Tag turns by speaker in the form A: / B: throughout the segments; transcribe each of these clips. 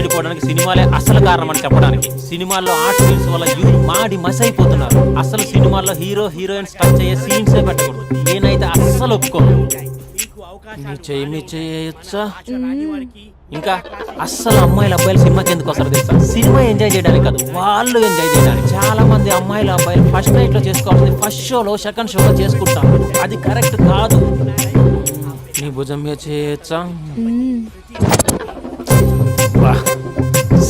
A: చెడిపోవడానికి సినిమాలే అసలు కారణం అని చెప్పడానికి. సినిమాల్లో ఆర్ట్ ఫిల్మ్స్ వల్ల యూత్ మాడి మస్ అయిపోతున్నారు అసలు సినిమాల్లో హీరో హీరోయిన్స్ టచ్ అయ్యే సీన్స్ పెట్టకూడదు. నేనైతే అస్సలు ఒప్పుకోను. ఇంకా అస్సలు అమ్మాయిలు అబ్బాయిలు సినిమాకి ఎందుకు వస్తారు తెలుసా? సినిమా ఎంజాయ్ చేయడానికి కాదు వాళ్ళు ఎంజాయ్ చేయడానికి. చాలా మంది అమ్మాయిలు అబ్బాయిలు ఫస్ట్ నైట్లో చేసుకోవాల్సింది ఫస్ట్ షోలో సెకండ్ షోలో చేసుకుంటాం అది కరెక్ట్ కాదు. నీ భుజం మీద చేయొచ్చా.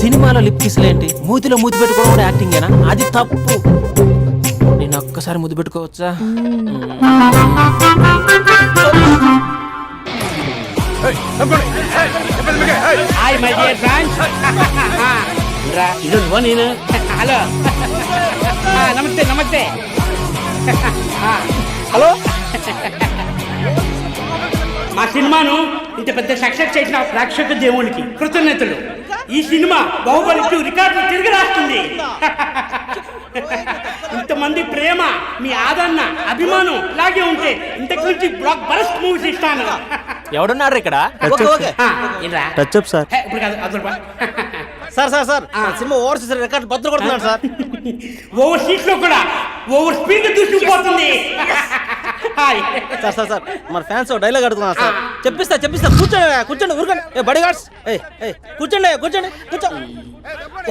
A: సినిమాలో లిప్ కిస్లేంటి మూతిలో మూతి పెట్టుకోవడం కూడా యాక్టింగేనా అది తప్పు. నేను ఒక్కసారి ముద్దు పెట్టుకోవచ్చా?
B: హాయ్ మై డియర్ ఫ్రెండ్స్ రా ఇది నువ్వు నేను? హలో ఆ, నమస్తే నమస్తే. హలో? మా సినిమాను ఇంత పెద్ద సక్సెస్ చేసిన ప్రేక్షక దేవునికి కృతజ్ఞతలు. ఈ సినిమా బాహుబలి టూ రికార్డులు తిరిగి రాస్తుంది. ఇంతమంది ప్రేమ మీ ఆదరణ అభిమానం ఇలాగే ఉంటే ఇంతకు నుంచి బ్లాక్ బరస్ట్ మూవీస్ ఇస్తాను.
A: ఎవడున్నారు ఇక్కడ?
C: Okay okay.
B: ఆ, ఏంట్రా?
C: Touch up sir.
B: హే, ఇప్పుడు కాదు అదొక పా.
C: Sir sir sir cinema overseas record బద్దలు కొడుతున్నాడు సార్
B: ఓవర్ సీట్లో కూడా ఓవర్ స్పీడ్ దూసుకుపోతుంది.
C: సార్ సార్ సార్ మన ఫ్యాన్స్ డైలాగ్ అడుగుతున్నారు సార్. చెప్పిస్తా చెప్పిస్తా. కూర్చోండి కూర్చోండి ఊరుకోండి. ఏ బడి గార్డ్స్ ఏ ఏ కూర్చోండి కూర్చోండి కూర్చో.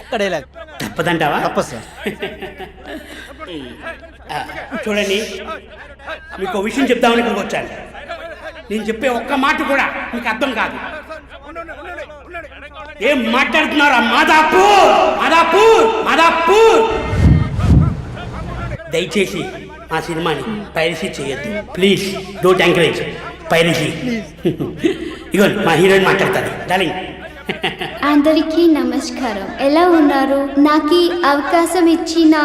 C: ఒక్క డైలాగ్
B: తప్పదంటావా?
C: తప్పదు సార్.
B: చూడండి మీకు ఒక విషయం చెప్దామని ఇక్కడికి వచ్చాను. నేను చెప్పే ఒక్క మాట కూడా మీకు అర్థం కాదు. ఏం మాట్లాడుతున్నారా మాదాపూర్? మాదాపూర్? మాదాపూర్? దయచేసి మా సినిమాని పైరసీ చేయొద్దు. Please don't encourage piracy. ఇగో మా హీరోయిన్ మాట్లాడతాను డార్లింగ్
D: అందరికీ నమస్కారం. ఎలా ఉన్నారు? నాకు ఈ అవకాశం ఇచ్చిన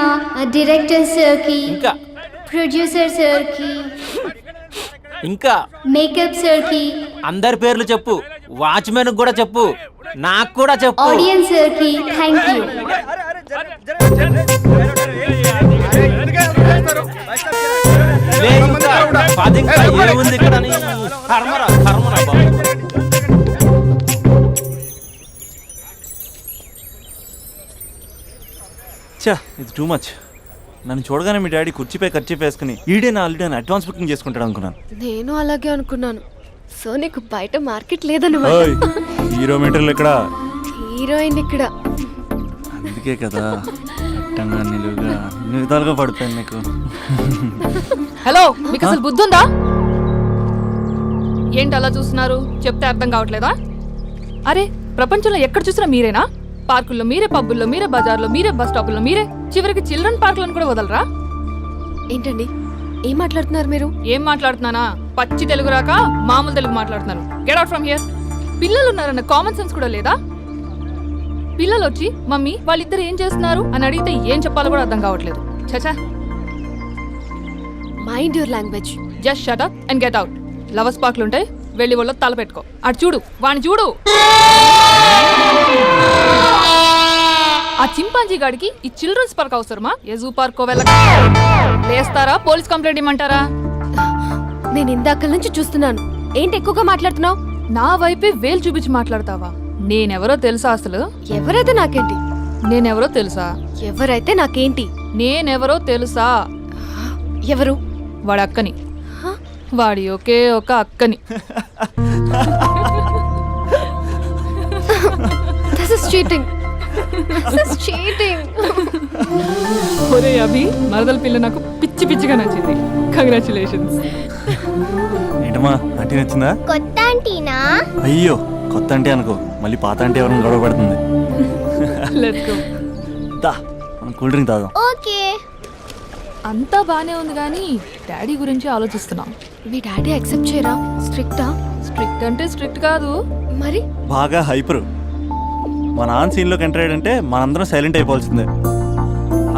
D: డైరెక్టర్ సార్కి
A: ఇంకా.
D: ప్రొడ్యూసర్ సార్కి
A: ఇంకా.
D: మేకప్ సార్కి
A: అందరి పేర్లు చెప్పు. వాచ్మెన్ కూడా చెప్పు. నాకు కూడా చెప్పు.
D: ఆడియన్స్ సార్కి థ్యాంక్ యూ
A: ఏముంది ఇక్కడ అని కర్మరా కర్మరా బాబు
E: చా ఇది టూ మచ్ నన్ను చూడగానే మీ డాడీ కుర్చీపై ఖర్చు వేసుకుని ఈడే నా ఆల్రెడీ అడ్వాన్స్ బుకింగ్ చేసుకుంటాడు అనుకున్నాను.
F: నేను అలాగే అనుకున్నాను. సో నీకు బయట మార్కెట్ లేదన్నమాట.
E: హీరో మీటర్లు ఇక్కడ
F: హీరోయిన్ ఇక్కడ.
E: అందుకే కదా. అట్టంగా నిలువుగా అన్ని విధాలుగా పడిపోయాను నీకు
G: హలో మీకు అసలు బుద్ధి ఉందా ఏంటి అలా చూస్తున్నారు? చెప్తే అర్థం కావట్లేదా? అరే ప్రపంచంలో ఎక్కడ చూసినా మీరేనా? పార్కుల్లో మీరే పబ్బుల్లో మీరే బజార్లో మీరే బస్ స్టాపుల్లో మీరే చివరికి చిల్డ్రన్ పార్కులను కూడా వదలరా?
F: ఏంటండి? ఏం మాట్లాడుతున్నారు మీరు?
G: ఏం మాట్లాడుతున్నానా? పచ్చి తెలుగు రాక మామూలు తెలుగు మాట్లాడుతున్నాను. గెట్ అవుట్ ఫ్రమ్ హియర్ పిల్లలు ఉన్నారన్న కామన్ సెన్స్ కూడా లేదా? పిల్లలు వచ్చి మమ్మీ వాళ్ళిద్దరు ఏం చేస్తున్నారు? అని అడిగితే ఏం చెప్పాలో కూడా అర్థం కావట్లేదు. చచా
F: mind your language
G: just shut up and get out lovers పార్క్లు ఉంటాయి వెళ్ళి వాళ్ళ తల పెట్టుకో. అటు చూడు వాణ్ణి చూడు! ఆ చింపాంజీ గాడికి ఈ చిల్డ్రన్స్ పార్క్ అవసరమా? ఏ జూ పార్క్ వెళ్ళక లేస్తారా? పోలీస్ కంప్లైంట్ ఇమ్మంటారా?
F: నేను ఇందాక నుంచి చూస్తున్నాను. ఏంటి ఎక్కువగా మాట్లాడుతున్నావు?
G: నా వైపే వేలు చూపించి మాట్లాడతావా? నేనెవరో తెలుసా అసలు?
F: ఎవరైతే నాకేంటి?
G: నేనెవరో తెలుసా?
F: ఎవరైతే నాకేంటి?
G: నేనెవరో తెలుసా?
F: ఎవరు?
G: వాడి అక్కని వాడి ఒకే ఒక అక్కని.
F: దిస్ ఇస్ చీటింగ్ చీటింగ్
G: ఒరే అభి మరదల పిల్ల నాకు పిచ్చి పిచ్చిగా నచ్చింది. కంగ్రాచులేషన్స్
E: ఏంటమ్మా అంటే నచ్చిందా?
D: కొత్త ఆంటీనా?
E: అయ్యో కొత్త అంటే అనుకో మళ్ళీ పాత అంటే ఎవరైనా గొడవ పడుతుంది.
G: లెట్స్ గో
E: దా మనం కూల్ డ్రింక్ తాదాం
D: ఓకే.
G: అంతా బానే ఉంది కానీ డాడీ గురించి ఆలోచిస్తున్నాం.
F: మీ డాడీ యాక్సెప్ట్ చేయరా? స్ట్రిక్టా?
G: స్ట్రిక్ట్ అంటే స్ట్రిక్ట్ కాదు.
F: మరి?
E: బాగా హైపర్. మా నాన్న సీన్లోకి ఎంటర్ అయ్యాడంటే మనందరం సైలెంట్ అయిపోవాల్సిందే.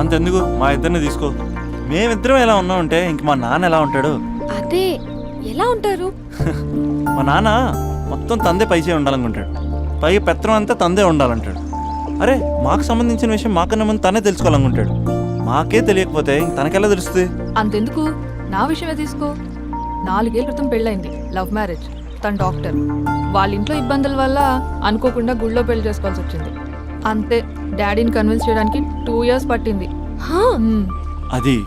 E: అంతెందుకు? మా ఇద్దరిని తీసుకో. మేమిద్దరం ఎలా ఉన్నామంటే ఇంక మా నాన్న ఎలా ఉంటాడు?
F: అదే ఎలా ఉంటారు?
E: మా నాన్న మొత్తం తందే పైసే ఉండాలనుకుంటాడు. పైగా పెత్తనం అంతా తందే ఉండాలంటాడు. అరే మాకు సంబంధించిన విషయం మాకన్నా ముందు తనే తెలుసుకోవాలనుకుంటాడు. మాకే తెలియకపోతే తనకెలా తెలుస్తుంది?
G: అంతెందుకు? నా విషయమే తీసుకో. నాలుగేళ్ళ క్రితం పెళ్ళైంది లవ్ మ్యారేజ్. తన డాక్టర్. వాళ్ళ ఇంట్లో ఇబ్బందుల వల్ల అనుకోకుండా గుళ్ళో పెళ్ళి చేసుకోవాల్సి వచ్చింది. అంతే. డాడీని కన్విన్స్ చేయడానికి టూ ఇయర్స్ పట్టింది.
E: అది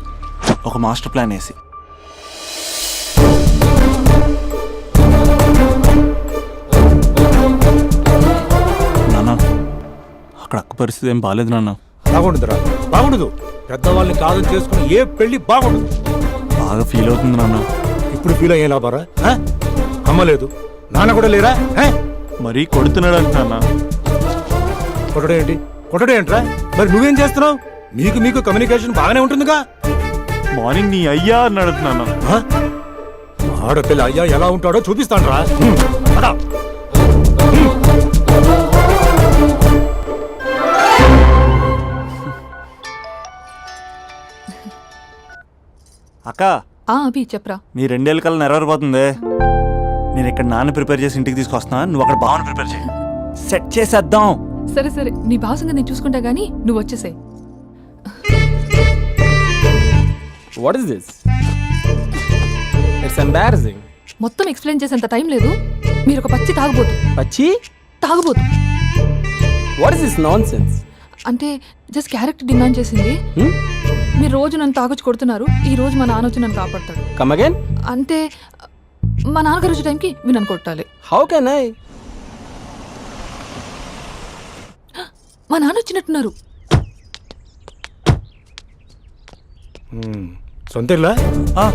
E: ఒక మాస్టర్ ప్లాన్ వేసి. పరిస్థితి ఏం బాగాలేదు నాన్న.
H: బాగుండదురా బాగుండదు. పెద్దవాళ్ళని కాదు చేసుకుని ఏ పెళ్ళి బాగుండదు.
E: బాగా ఫీల్ అవుతుంది నాన్న.
H: ఇప్పుడు ఫీల్ అయ్యే లాభారా? ఆ? అమ్మ లేదు నాన్న కూడా లేరా? ఆ?
E: మరీ కొడుతున్నాడు నాన్న.
H: కొట్టడం ఏంటి? కొట్టడం ఏంట్రా? మరి నువ్వేం చేస్తున్నావు? మీకు మీకు కమ్యూనికేషన్ బాగానే ఉంటుందిగా.
E: మార్నింగ్ నీ అయ్యా అన్నాడు నాన్న.
H: ఆ? ఆడపిల్ల అయ్యా ఎలా ఉంటాడో చూపిస్తాను రా
E: అక్క.
G: ఆ అభి చెప్పరా.
E: నీ రెండేళ్ళ కల్లా నెరవేరిపోతుంది నేను ఇక్కడ నాన్న ప్రిపేర్ చేసి ఇంటికి తీసుకొస్తున్నా. నువ్వు అక్కడ బావని ప్రిపేర్ చేయి. సెట్ చేసేద్దాం.
G: సరే సరే. నీ భావసంగా నేను చూసుకుంటా గానీ నువ్వు వచ్చేసాయి.
I: What is this? It's embarrassing.
G: మొత్తం ఎక్స్ప్లెయిన్ చేసేంత టైం లేదు. మీరు ఒక పచ్చి తాగబోతు.
I: Pachi?
G: తాగబోతు.
I: What is this nonsense?
G: అంటే జస్ట్ క్యారెక్టర్ డిమాండ్ చేసింది.
I: Hmm?
G: మీరు రోజు నన్ను తాగొచ్చి కొడుతున్నారు ఈ రోజు మా నాన్న వచ్చి నన్ను కాపాడతాడు? అంటే మా నాన్నగారు వచ్చే టైంకి మీరు నన్ను కొట్టాలి.
I: How can I?
G: మా నాన్న వచ్చినట్టున్నారు.
H: సొంత ఇల్లా
E: ఆ,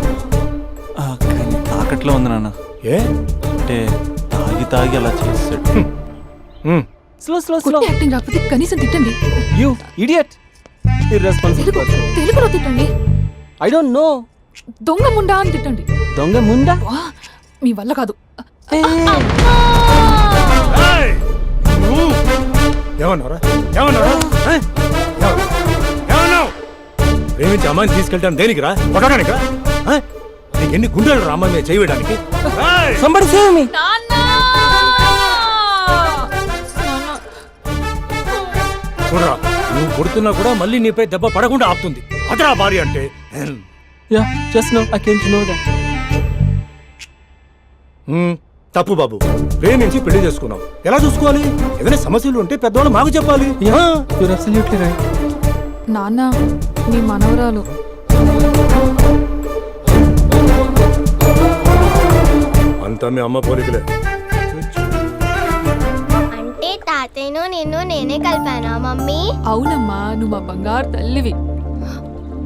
E: ఆ, కానీ తాకట్లో ఉంది నాన్న.
H: ఏ?
E: అంటే తాగి తాగి అలా చేసాడు
I: slow, slow.
G: కొట్టి యాక్టింగ్ రాకపోతే కనీసం తిట్టండి.
I: You idiot!
G: తెలుగు
I: person.
G: తెలుగులో తిట్టండి
I: I don't know.
G: దొంగ ముండా అని తిట్టండి
I: Munda?
G: వా, మీ వల్ల కాదు
H: ఏమన్నావురా ఆ? ఏమన్నావు? ప్రేమించి అమ్మాయిని తీసుకెళ్ళాను దేనికిరా కొట్టడానికా ఆ? నీకు ఎన్ని గుండెలు రా అమ్మాయి మీద చేయడానికి! చూడరా నువ్వు కొడుతున్నా కూడా మళ్ళీ నీపై దెబ్బ పడకుండా ఆపుతుంది. అదరా భార్య అంటే.
I: Yeah, just now I came to know that.
H: ఉమ్, తప్పు బాబు. ప్రేమించి పెళ్ళి చేసుకున్నావు. ఎలా చూసుకోవాలి? ఏదైనా సమస్యలు ఉంటే పెద్దవాళ్ళు మాకు చెప్పాలి.
G: నాన్న మీ మనవరాలు.
H: అంతా మీ అమ్మ పోలికలే.
D: తాతయ్యను నిన్ను నేనే కలిపానా మమ్మీ?
G: అవునమ్మా నువ్వు మా బంగారు తల్లివి.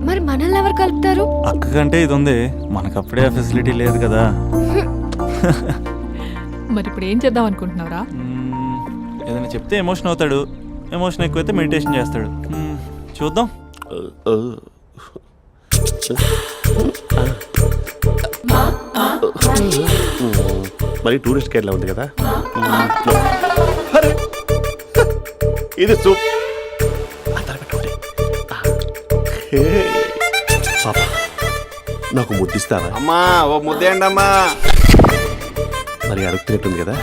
F: మరి మనల్ని ఎవరు కలుపుతారు?
E: అక్క కంటే ఇది ఉంది. మనకు అప్పుడే ఆ ఫెసిలిటీ లేదు కదా.
G: మరి ఇప్పుడు ఏం చేద్దాం అనుకుంటున్నారా
E: మ్మ్, ఏదైనా చెప్తే ఎమోషన్ అవుతాడు. ఎమోషన్ ఎక్కువైతే మెడిటేషన్ చేస్తాడు. మ్మ్, చూద్దాం.
J: మరి టూరిస్ట్ గైడ్లా ఉంది కదా! ఇది సూప్! పాప నాకు ముద్దిస్తారా
K: అమ్మా ఓ ముద్దేయండి అమ్మా
J: మరి అడుగుతున్నట్టుంది కదా?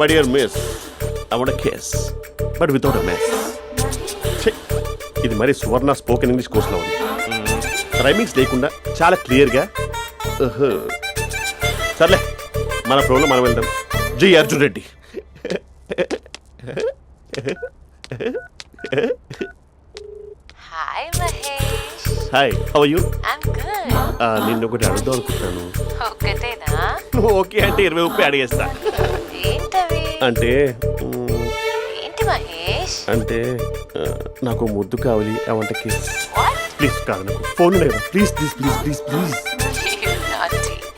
J: My dear miss I want case but without a mess ఇది మరి సువర్ణ స్పోకెన్ ఇంగ్లీష్ కోర్సులో ఉంది. రైమింగ్స్ లేకుండా చాలా క్లియర్గా సర్లే మన ప్రోలో మనం వెళ్దాం. G Arjun Reddy.
L: Hi
J: how you నిన్ను ఒకటి అడుగుదాం అనుకుంటున్నాను
L: ఒక్కటేనా?
J: ఓకే అంటే ఇరవై ముప్పై అడిగేస్తా.
L: ఏంటవి?
J: అంటే
L: ఏంటి మహేష్?
J: అంటే నాకు ముద్దు కావాలి అవంట కేస్ ప్లీజ్ కాదు నాకు ఫోన్ లేదు. Please please please please please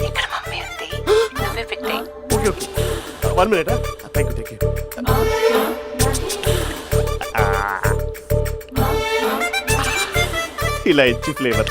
L: ఇక్కడ మమ్మీ ఉంది. నువ్వే పెట్టే
J: okay okay. One minute? Thank you thank you ఇలా ఇచ్చి ఫ్లేవర్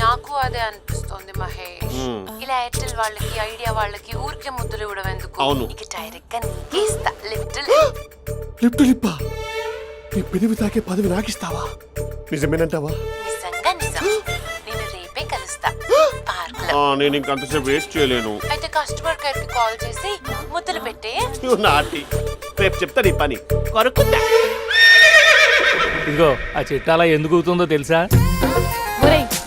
L: అదే అనిపిస్తోంది మహేష్. ఇలా ఎయిర్టెల్ వాళ్ళకి ఐడియా వాళ్ళకి ఊరికే ముద్దులు ఇవ్వడం ఎందుకు?
J: అవును.
L: ఇక డైరెక్ట్గా నీకే ఇస్తా. లిటిల్
J: లిప్టు లిప్పా. నీ పెదవి తాకే పదవి నాకిస్తావా? నిజమేనంటావా?
L: నిజంగా నిజం. నేను రేపే కలుస్తా.
J: పార్క్లో. నేను ఇంకంతసేపు వెయిట్ చేయలేను.
L: అయితే కస్టమర్ కేర్కి కాల్ చేసి ముద్దులు పెట్టే.
J: నాటి. రేపు చెప్తా నీ పని. కొరుకుంటా
A: ఇదిగో ఆ చిట్టాలా ఎందుకు అవుతుందో తెలుసా?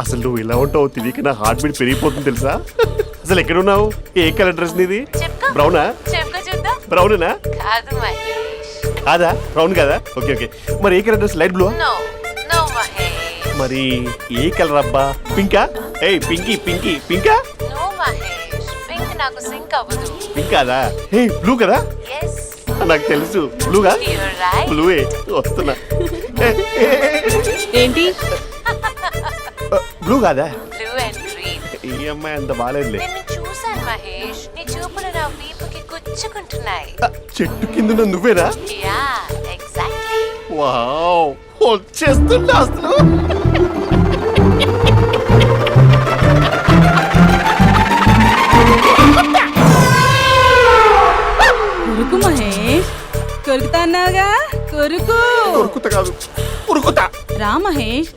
J: అసలు నువ్వు ఇలా ఉంటావు తిరిగి నా హార్ట్ బీట్ పెరిగిపోతుంది తెలుసా? అసలు ఎక్కడున్నావు? ఏ కలర్ డ్రెస్ నీది? బ్రౌనా బ్రౌనేనా
L: కాదు
J: బ్రౌన్ కదా? ఓకే ఓకే మరి ఏ colour dress light blue
L: no no Mahesh.
J: మరి ఏ కలర్ అబ్బా? పింకా ఏయ్ పింకీ పింకీ పింకా
L: నో మహేష్. పింక్ నాకు సింక్ అవ్వదు.
J: పింక్ కాదా? ఏ బ్లూ కదా? నాకు తెలుసు. బ్లూగా బ్లూవే వస్తున్నా.
G: ఏంటి?
J: బ్లూ కాదా?
L: బ్లూ అండ్ గ్రీన్
J: ఈ అమ్మాయి అంత బాగాలేదులే
L: నిన్ను చూశాను మహేష్. నీ చూపులు నా వీపుకి గుచ్చుకుంటున్నాయి.
J: చెట్టు కింద నువ్వేనా
L: యా ఎగ్జాక్ట్లీ.
J: వావ్ వచ్చేస్తున్నా అసలు?
K: కొరుకు మహేష్. కొరుకుతా అన్నావుగా? కొరుకు.
J: ఉరుకుత కాదు. ఉరుకుతా.
K: రా మహేష్.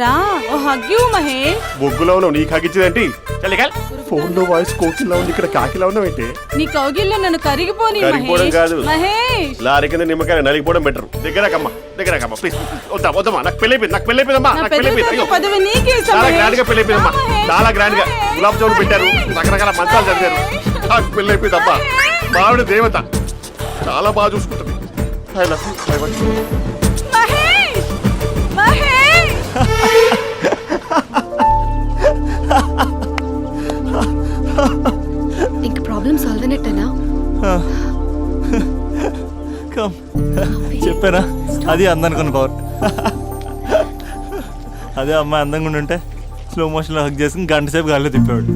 K: రా ఓ హగ్యూ మహేష్.
J: బొగ్గులో ఉన్నావు నీకు హగిచ్చిందేంటి ఫోన్లో వాయిస్ కోకిలా ఉంది ఇక్కడ కాకిలా ఉన్నావు ఏంటి
K: నీ కౌగిల్లో నన్ను కరిగిపోని
J: కరిగిపోవడం
K: మహేష్.
J: కాదు.
K: మహేష్.
J: లారీ కింద నిమ్మకాయ నలిగిపోవడం బెటర్ దగ్గరకమ్మా దగ్గరకమ్మా ప్లీజ్ వద్దా వద్దమ్మా నాకు పెళ్ళి అయిపోయింది నాకు పెళ్ళి అయిపోయిందమ్మా
K: నా
J: నాకు పెళ్ళి
K: పెద్ద
J: అయిపోయింది. అయ్యో.
K: పదవి నీకే ఇస్తా
J: చాలా. గ్రాండ్గా పెళ్ళి అయిపోయిందమ్మా. చాలా
K: గ్రాండ్గా.
J: గులాబ్ జామున్ పెట్టారు. రకరకాల మంచాలు చదివారు నాకు పెళ్ళి అయిపోయిందమ్మా. మావిడ దేవత. చాలా బాగా చూసుకుంటుంది. I love you.
F: ఇంక ప్రాబ్లం సాల్వ్ అయినట్టేనా?
E: కమ్ చెప్పారా అది అందనుకున్న పవర్ అదే అమ్మాయి అందంగా ఉండుంటే స్లో మోషన్లో హక్ చేసుకుని గంట సేపు గాల్లో తిప్పేవాడు.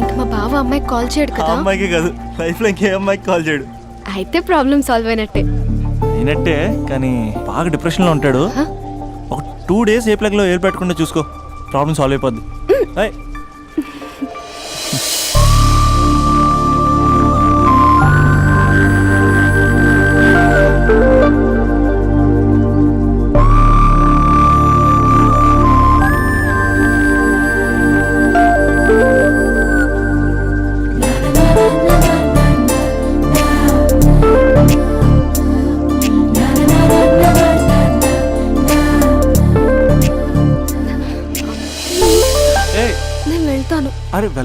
F: ఇంక మా బావ అమ్మాయి కాల్ చేయడు
E: ఆ
F: కదా?
E: అమ్మాయికి కాదు. లైఫ్లో ఇంకే అమ్మాయికి కాల్ చేయడు.
F: అయితే ప్రాబ్లం సాల్వ్ అయినట్టే.
E: అయినట్టే కానీ బాగా డిప్రెషన్లో ఉంటాడు. ఒక టూ డేస్ ఏ ప్లగ్లో ఏర్ పెట్టకుండా చూసుకో. ప్రాబ్లం సాల్వ్ అయిపోద్ది. ఏయ్,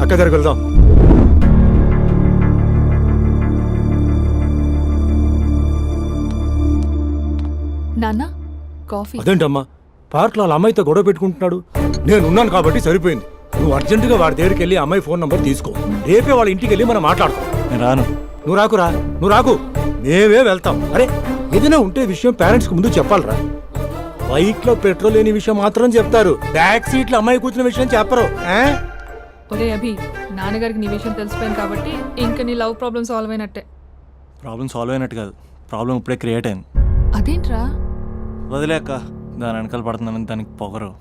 H: అక్క దగ్గరికి వెళ్దాం.
G: నాన్న కాఫీ.
H: అదేంటమ్మా? పార్క్లో వాళ్ళ అమ్మాయితో గొడవ పెట్టుకుంటున్నాడు. నేను ఉన్నాను కాబట్టి సరిపోయింది. నువ్వు అర్జెంటుగా వాడి దగ్గరికి వెళ్ళి అమ్మాయి ఫోన్ నంబర్ తీసుకో. రేపే వాళ్ళ ఇంటికి వెళ్ళి మనం మాట్లాడతాం.
E: నేను రాను.
H: నువ్వు రాకురా నువ్వు రాకు. మేమే వెళ్తాం. అరే ఏదైనా ఉంటే విషయం పేరెంట్స్కి ముందు చెప్పాలరా. బైక్లో పెట్రోల్ లేని విషయం మాత్రం చెప్తారు. బ్యాక్ సీట్లో అమ్మాయి కూర్చున్న విషయం చెప్పరు?
G: ఒరే అభి నాన్నగారికి నీ విషయం తెలిసిపోయింది కాబట్టి ఇంకా నీ లవ్ ప్రాబ్లమ్ సాల్వ్ అయినట్టే.
E: ప్రాబ్లం సాల్వ్ అయినట్టు కాదు. ప్రాబ్లం ఇప్పుడే క్రియేట్ అయింది.
G: అదేంట్రా?
E: వదిలేక దాని వెనకాల పడుతున్నానని దానికి పొగరు.